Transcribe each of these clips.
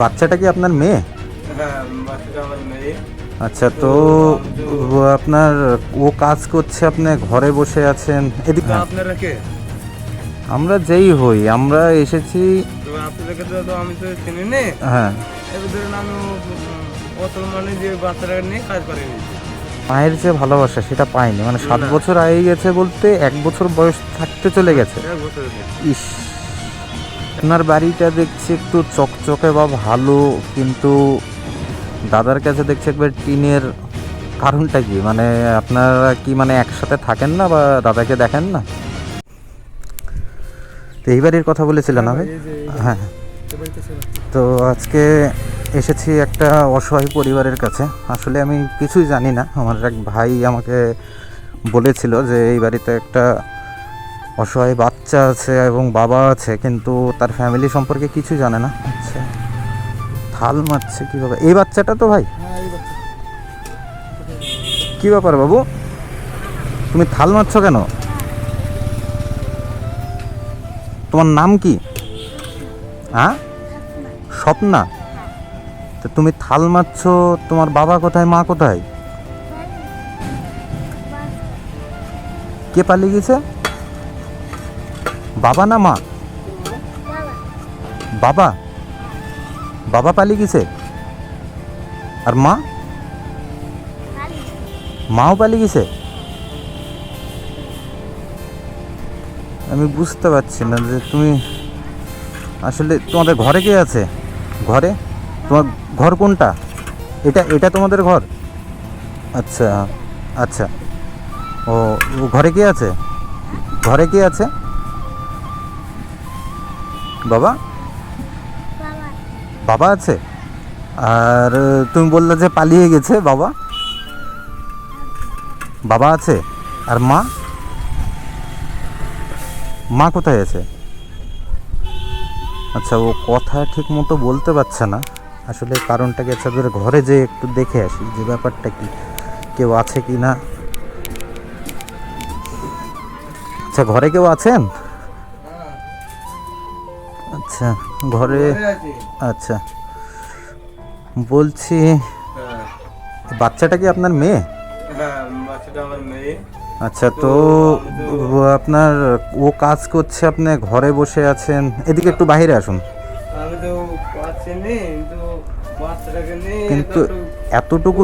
বাচ্চাটা কি আপনার মেয়ে? হ্যাঁ আচ্ছা তো আপনার ও কাজ করছে আপনি ঘরে বসে আছেন। এদিকে আপনারা কে? আমরা যেই হই আমরা এসেছি আপনাদেরকে তো তো আমি তো চিনি নে। হ্যাঁ। ধরুন আমি মানে যে বাচ্চাটাকে নিয়ে কাজ করে মায়ের যে ভালোবাসা সেটা পাইনি। মানে সাত বছর আগে গেছে বলতে এক বছর বয়স থাকতে চলে গেছে। ইস। আপনার বাড়িটা দেখছি একটু চকচকে বা ভালো কিন্তু দাদার কাছে দেখছি একবার টিনের কারণটা কি? মানে আপনারা কি মানে একসাথে থাকেন না বা দাদাকে দেখেন না? তো এই বাড়ির কথা বলেছিলেন ভাই? হ্যাঁ ছিল। তো আজকে এসেছি একটা অসহায় পরিবারের কাছে। আসলে আমি কিছুই জানি না। আমার এক ভাই আমাকে বলেছিল যে এই বাড়িতে একটা অসহায় বাচ্চা আছে এবং বাবা আছে কিন্তু তার ফ্যামিলি সম্পর্কে কিছু জানে না। আচ্ছা। থাল মারছে কীভাবে এই বাচ্চাটা তো ভাই? হ্যাঁ কি ব্যাপার বাবু? তুমি থাল মারছো কেন? তোমার নাম কি? হ্যাঁ? স্বপ্না? তো তুমি থাল মারছো তোমার বাবা কোথায় মা কোথায়? কে পালিয়ে গেছে? বাবা না মা? বাবা? বাবা পালিয়ে গেছে? আর মা? মাও পালিয়ে গেছে? আমি বুঝতে পারছি না যে তুমি আসলে তোমাদের ঘরে কে আছে? ঘরে? তোমার ঘর কোনটা? এটা এটা তোমাদের ঘর? আচ্ছা আচ্ছা। ও ও ঘরে কে আছে? ঘরে কে আছে? বাবা? বাবা আছে? আর তুমি বললে যে পালিয়ে গেছে, বাবা? বাবা আছে? আর মা? মা কোথায় আছে? আচ্ছা ও কথা ঠিক মতো বলতে পারছে না। আসলে কারণটা কি আচ্ছা ঘরে যে একটু দেখে আসি, যে ব্যাপারটা কি? কেউ আছে কি না? আচ্ছা ঘরে কেউ আছেন? আচ্ছা ঘরে আচ্ছা। বলছি বাচ্চাটা কি আপনার মেয়ে? আচ্ছা তো আপনার, ও কাজ করছে, আপনি ঘরে বসে আছেন। এদিকে একটু বাইরে আসুন। কিন্তু এতটুকু।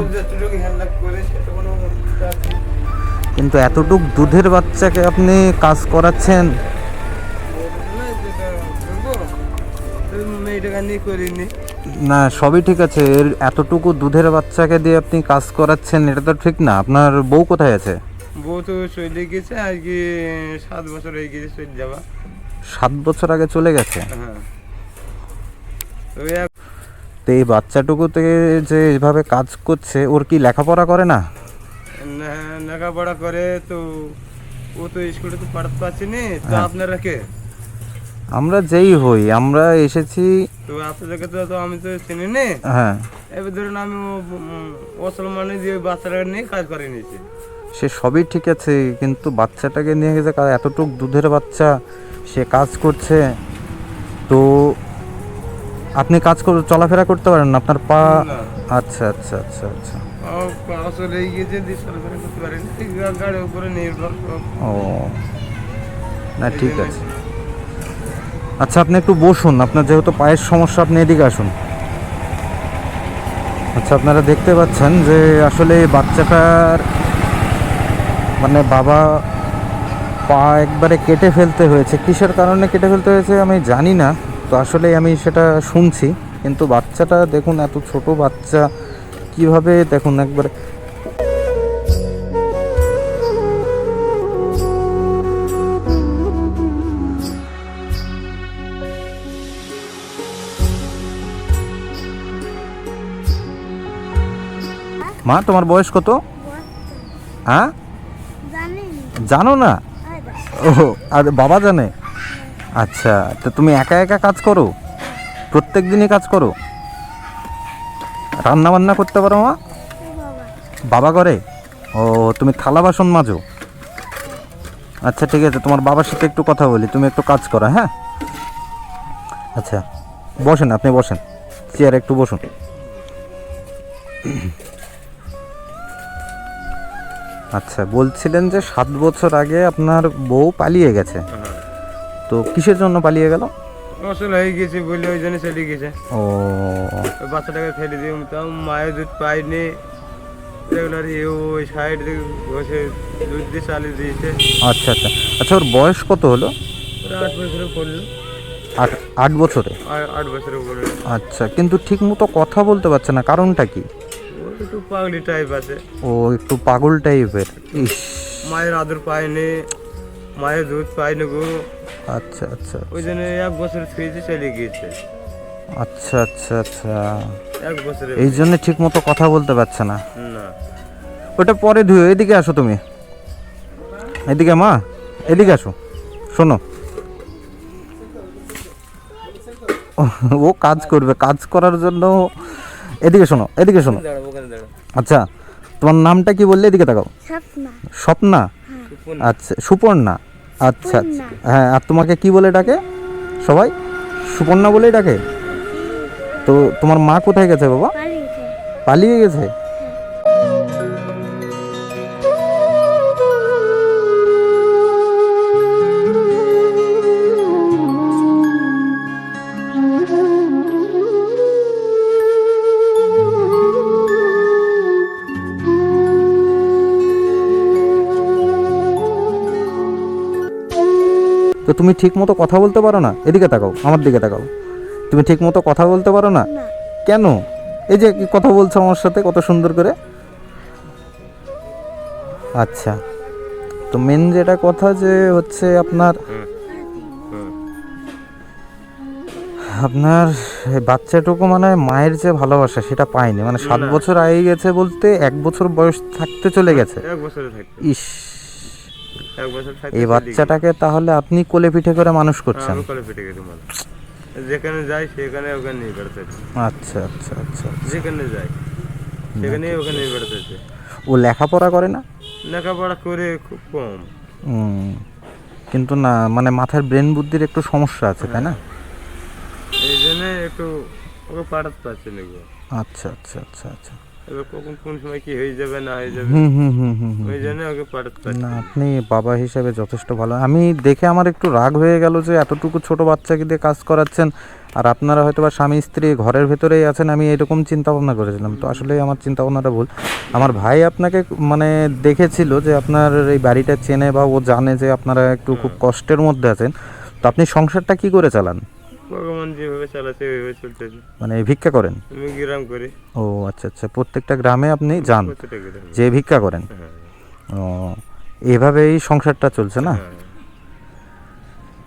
কিন্তু এতটুক দুধের বাচ্চাকে আপনি কাজ করাচ্ছেন? করিনি। না সবই ঠিক আছে। এর এতটুকু দুধের বাচ্চাকে দিয়ে আপনি কাজ করাচ্ছেন এটা তো ঠিক না। আপনার বউ কোথায় আছে? বউ তো চলে গেছে আজকে সাত বছর হয়ে গেছে চলে যাওয়া। সাত বছর আগে চলে গেছে? হ্যাঁ। তো এই বাচ্চাটুকু থেকে যে এভাবে কাজ করছে ওর কি লেখাপড়া করে না? লেখাপড়া করে তো ও তো স্কুলে তো পড়াতে পারছি নি তো হ্যাঁ। আপনারা কে? আমরা যেই হই আমরা এসেছি তো আপনাদেরকে তো আমি তো চিনি নি। হ্যাঁ। এবার ধরুন আমি অসল মানে যে বাচ্চাটাকে নিয়ে কাজ করে নিয়েছি। সে সবই ঠিক আছে কিন্তু বাচ্চাটাকে নিয়ে গেছে এতটুক দুধের বাচ্চা সে কাজ করছে। তো আপনি কাজ করে চলাফেরা করতে পারেন না? আপনার পা আচ্ছা আচ্ছা আচ্ছা আচ্ছা। ও। না ঠিক আছে। আচ্ছা আপনি একটু বসুন। আপনার যেহেতু পায়ের সমস্যা, আপনি এদিকে আসুন। আচ্ছা আপনারা দেখতে পাচ্ছেন যে আসলে বাচ্চাটার মানে বাবা পা একবারে কেটে ফেলতে হয়েছে। কিসের কারণে কেটে ফেলতে হয়েছে আমি জানি না। তো আসলে আমি সেটা শুনছি। কিন্তু বাচ্চাটা, দেখুন, এত ছোট বাচ্চা। কীভাবে, দেখুন, একবারে মা, তোমার বয়স কত? হ্যাঁ? জানো না? ও, আর বাবা জানে? আচ্ছা তো তুমি একা একা কাজ করো? প্রত্যেক দিনই কাজ করো? রান্না বান্না করতে পারো মা? বাবা করে ও, তুমি থালা বাসন মাজো? আচ্ছা ঠিক আছে, তোমার বাবার সাথে একটু কথা বলি, তুমি একটু কাজ করো হ্যাঁ? আচ্ছা বসেন, আপনি বসেন, চেয়ারে একটু বসুন। আচ্ছা বলছিলেন যে সাত বছর আগে আপনার বউ পালিয়ে গেছে। হ্যাঁ। তো কিসের জন্য পালিয়ে গেল? অসল হয়ে গেছে বলে ওই জন্য চলে গেছে। ও। বাচ্চাটাকে ফেলে দিয়ে তাও মায়ের দুধ পাইনি রেগুলার এও ওই সাইড বসে দুধ দিয়ে চালিয়ে দিয়েছে। আচ্ছা আচ্ছা। আচ্ছা ওর বয়স কত হলো? আট বছরে পড়ল আট আট বছরে? আট বছরে পড়ল আচ্ছা কিন্তু ঠিক মতো কথা বলতে পারছে না। কারণটা কি? একটু পাগলি টাইপ আছে। ও একটু পাগল টাইপের ইস। মায়ের আদর পায়নি মায়ের দুধ পায়নি গো। আচ্ছা আচ্ছা ওই জন্য এক বছর খেয়েছে চলে গিয়েছে। আচ্ছা আচ্ছা আচ্ছা। এক বছরে এই জন্য ঠিক মতো কথা বলতে পারছে না। না। ওটা পরে ধুয়ে এদিকে আসো তুমি। এদিকে মা এদিকে আসো। শোনো। ও কাজ করবে। কাজ করার জন্য এদিকে শোনো এদিকে শোনো। আচ্ছা তোমার নামটা কি বললে? এদিকে তাকাও। স্বপ্না। স্বপ্না? আচ্ছা সুপর্ণা। আচ্ছা আচ্ছা। হ্যাঁ আর তোমাকে কি বলে ডাকে? সবাই? সুপর্ণা বলেই ডাকে? তো তোমার মা কোথায় গেছে বাবা? পালিয়ে গেছে? তো তুমি ঠিক মতো কথা বলতে পারো না? এদিকে তাকাও আমার দিকে তাকাও। তুমি ঠিক মতো কথা বলতে পারো না? কেন? এই যে কথা বলছো আমার সাথে কত সুন্দর করে? আচ্ছা। তো মেন যেটা কথা যে হচ্ছে আপনার আপনার বাচ্চাটুকু মানে মায়ের যে ভালোবাসা সেটা পায়নি। মানে সাত বছর আগে গেছে বলতে এক বছর বয়স থাকতে চলে গেছে। ইস। এই চলে বাচ্চাটাকে তাহলে আপনি কোলে পিঠে করে মানুষ করছেন। আমি কলে ফেটে গেছি মানে যেখানে যাই সেখানে ওখানে নিয়ে বেড়াতে আচ্ছা আচ্ছা আচ্ছা যেখানে যাই সেখানে ওখানে নিয়ে বেড়াতে ও লেখাপড়া করে না? লেখাপড়া করে খুব কম। কিন্তু না মানে মাথার ব্রেন বুদ্ধির একটু সমস্যা আছে তাই না? এই জন্য একটু ওকে পাঠাতে পারছি না আচ্ছা আচ্ছা আচ্ছা আচ্ছা। এবার কখন কোন সময় কি হয়ে যাবে না হয়ে যাবে হুম হুম হুম হুম হুম। ওই জন্য ওকে পাঠাতে পারছি না না। আপনি বাবা হিসেবে যথেষ্ট ভালো। আমি দেখে আমার একটু রাগ হয়ে গেল যে এতটুকু ছোট বাচ্চাকে দিয়ে কাজ করাচ্ছেন আর আপনারা হয়তো বা স্বামী স্ত্রী ঘরের ভেতরেই আছেন আমি এরকম চিন্তা ভাবনা করেছিলাম। তো আসলে আমার চিন্তা ভাবনাটা ভুল। আমার ভাই আপনাকে মানে দেখেছিল যে আপনার এই বাড়িটা চেনে বা ও জানে যে আপনারা একটু খুব কষ্টের মধ্যে আছেন। তো আপনি সংসারটা কি করে চালান? ভগবান যেভাবে চালাচ্ছে ওইভাবে চলতেছে। মানে ভিক্ষা করেন? আমি গ্রাম করি। ও আচ্ছা আচ্ছা। প্রত্যেকটা গ্রামে আপনি যান? যে ভিক্ষা করেন? হ্যাঁ। ও এভাবেই সংসারটা চলছে না? হ্যাঁ।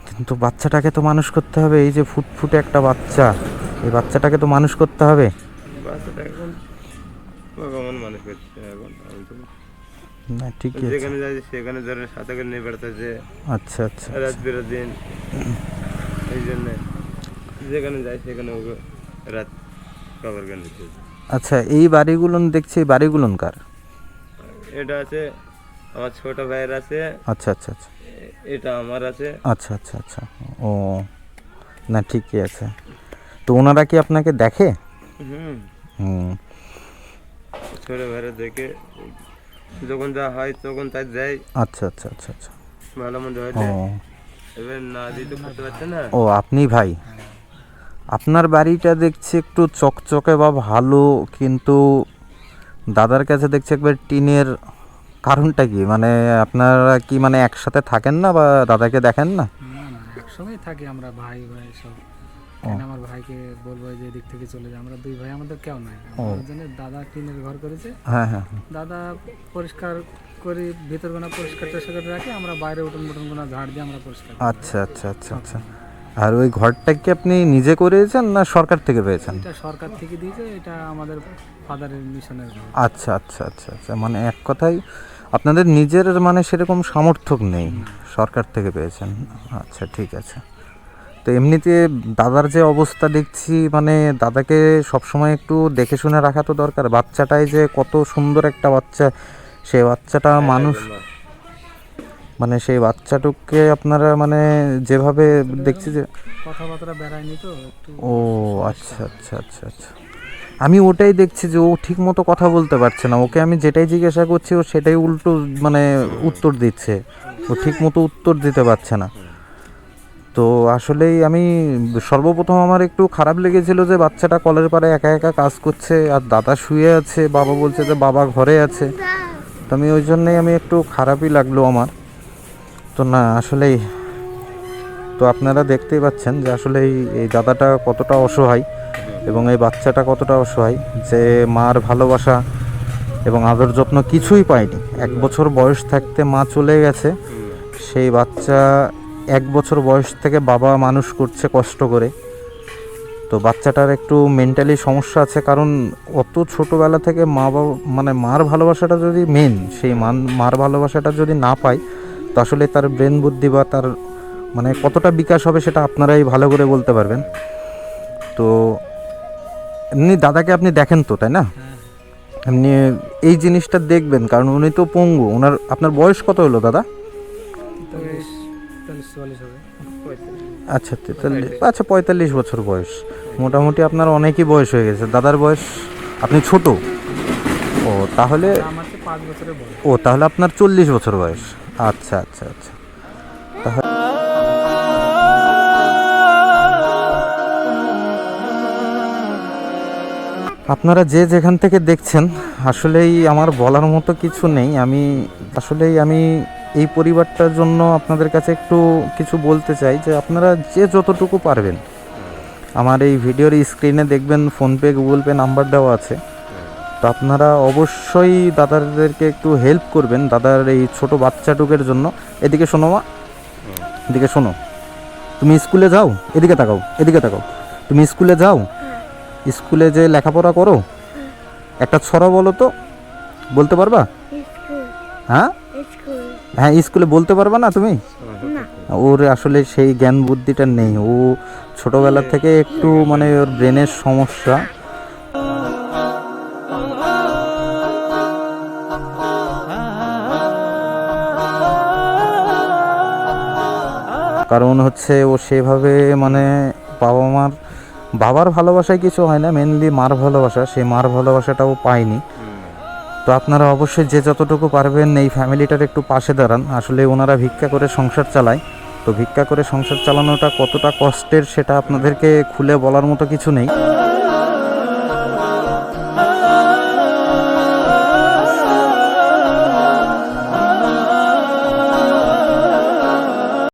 কিন্তু বাচ্চাটাকে তো মানুষ করতে হবে এই যে ফুটফুটে একটা বাচ্চা এই বাচ্চাটাকে তো মানুষ করতে হবে। না ঠিকই আছে। যেখানে যাই সেখানে ধরে সাথে করে নিয়ে বেড়াতেছে আচ্ছা আচ্ছা রাত বেরো দিন। এই জন্য। যেখানে যাই সেখানে রাত কভার করে আচ্ছা এই বাড়িগুলোন দেখছি এই বাড়িগুলোন কার? এটা আছে আমার ছোট ভাইয়ের আছে। আচ্ছা আচ্ছা আচ্ছা। এটা আমার আছে। আচ্ছা আচ্ছা আচ্ছা। ও না ঠিকই আছে। তো ওনারা কি আপনাকে দেখে? হুম। হুম। ছোট ভাইয়েরা দেখে যখন যা হয় তখন তাই দেয়। আচ্ছা আচ্ছা আচ্ছা আচ্ছা। ভালো মন্দ হইলে এবার না দিতে করতে পারছে না। ও আপনি ভাই? আপনার বাড়িটা দেখছি একটু চকচকে বা ভালো কিন্তু দাদার কাছে দেখছি একবার টিনের কারণটা কি? মানে আপনারা কি মানে একসাথে থাকেন না বা দাদাকে দেখেন না? একসঙ্গেই থাকি আমরা ভাই ভাই সব। আমার ভাইকে বলব যে এদিক থেকে চলে যায় আমরা দুই ভাই আমাদের কেউ নাই। আমাদের জন্য দাদা টিনের ঘর করেছে। হ্যাঁ হ্যাঁ হ্যাঁ। দাদা পরিষ্কার করি ভিতর গোনা পরিষ্কার করে রাখি আমরা বাইরে উঠোন মুটন গোনা ঝাড় দিয়ে আমরা পরিষ্কার আচ্ছা আচ্ছা আচ্ছা আচ্ছা। আর ওই ঘরটা কি আপনি নিজে করেছেন না সরকার থেকে পেয়েছেন? এটা সরকার থেকে দিয়েছে এটা আমাদের ফাদারের মিশনের ঘর। আচ্ছা আচ্ছা আচ্ছা আচ্ছা মানে এক কথায় আপনাদের নিজের মানে সেরকম সামর্থ্য নেই সরকার থেকে পেয়েছেন। আচ্ছা ঠিক আছে। তো এমনিতে দাদার যে অবস্থা দেখছি মানে দাদাকে সবসময় একটু দেখে শুনে রাখা তো দরকার। বাচ্চাটাই যে কত সুন্দর একটা বাচ্চা সে বাচ্চাটা মানুষ মানে সেই বাচ্চাটুককে আপনারা মানে যেভাবে দেখছি যে কথাবার্তা বেড়ায়নি তো ও আচ্ছা আচ্ছা আচ্ছা আচ্ছা। আমি ওটাই দেখছি যে ও ঠিক মতো কথা বলতে পারছে না। ওকে আমি যেটাই জিজ্ঞাসা করছি ও সেটাই উল্টো মানে উত্তর দিচ্ছে। ও ঠিক মতো উত্তর দিতে পারছে না। তো আসলেই আমি সর্বপ্রথম আমার একটু খারাপ লেগেছিল যে বাচ্চাটা কলের পাড়ে একা একা কাজ করছে আর দাদা শুয়ে আছে বাবা বলছে যে বাবা ঘরে আছে। তো আমি ওই জন্যই আমি একটু খারাপই লাগল আমার। তো না, আসলেই তো আপনারা দেখতেই পাচ্ছেন যে আসলে এই দাদাটা কতটা অসহায় এবং এই বাচ্চাটা কতটা অসহায় যে মার ভালোবাসা এবং আদর যত্ন কিছুই পায়নি। এক বছর বয়স থাকতে মা চলে গেছে, সেই বাচ্চা এক বছর বয়স থেকে বাবা মানুষ করছে কষ্ট করে। তো বাচ্চাটার একটু মেন্টালি সমস্যা আছে, কারণ অত ছোটোবেলা থেকে মা বাবা মানে মার ভালোবাসাটা যদি মেন সেই মান, মার ভালোবাসাটা যদি না পায় আসলে তার ব্রেন বুদ্ধি বা তার মানে কতটা বিকাশ হবে সেটা আপনারাই ভালো করে বলতে পারবেন। তো এমনি দাদাকে আপনি দেখেন তো তাই না? এমনি এই জিনিসটা দেখবেন কারণ উনি তো পঙ্গু। ওনার আপনার বয়স কত হলো দাদা? আচ্ছা তেতাল্লিশ আচ্ছা পঁয়তাল্লিশ বছর বয়স। মোটামুটি আপনার অনেকই বয়স হয়ে গেছে। দাদার বয়স আপনি ছোট? ও তাহলে ও তাহলে আপনার চল্লিশ বছর বয়স। আচ্ছা আচ্ছা আচ্ছা। আপনারা যে যেখান থেকে দেখছেন, আসলেই আমার বলার মতো কিছু নেই। আমি, আসলেই আমি এই পরিবারটার জন্য আপনাদের কাছে একটু কিছু বলতে চাই যে আপনারা যে যতটুকু পারবেন। আমার এই ভিডিওর স্ক্রিনে দেখবেন, ফোনপে, গুগল পে নাম্বার দেওয়া আছে। তো আপনারা অবশ্যই দাদাদেরকে একটু হেল্প করবেন দাদার এই ছোট বাচ্চাটুকের জন্য। এদিকে শোনো মা। এদিকে শোনো। তুমি স্কুলে যাও এদিকে তাকাও এদিকে তাকাও। তুমি স্কুলে যাও স্কুলে যে লেখাপড়া করো একটা ছড়া বলো তো। বলতে পারবা? হ্যাঁ? হ্যাঁ স্কুলে বলতে পারবা না তুমি? ওর আসলে সেই জ্ঞান বুদ্ধিটা নেই। ও ছোটবেলা থেকে একটু মানে ওর ব্রেনের সমস্যা। কারণ হচ্ছে ও সেভাবে মানে বাবা মার বাবার ভালোবাসায় কিছু হয় না মেনলি মার ভালোবাসা, সেই মার ভালোবাসাটাও পায়নি। তো আপনারা অবশ্যই যে যতটুকু পারবেন এই ফ্যামিলিটার একটু পাশে দাঁড়ান। আসলে ওনারা ভিক্ষা করে সংসার চালায়। তো ভিক্ষা করে সংসার চালানোটা কতটা কষ্টের সেটা আপনাদেরকে খুলে বলার মতো কিছু নেই।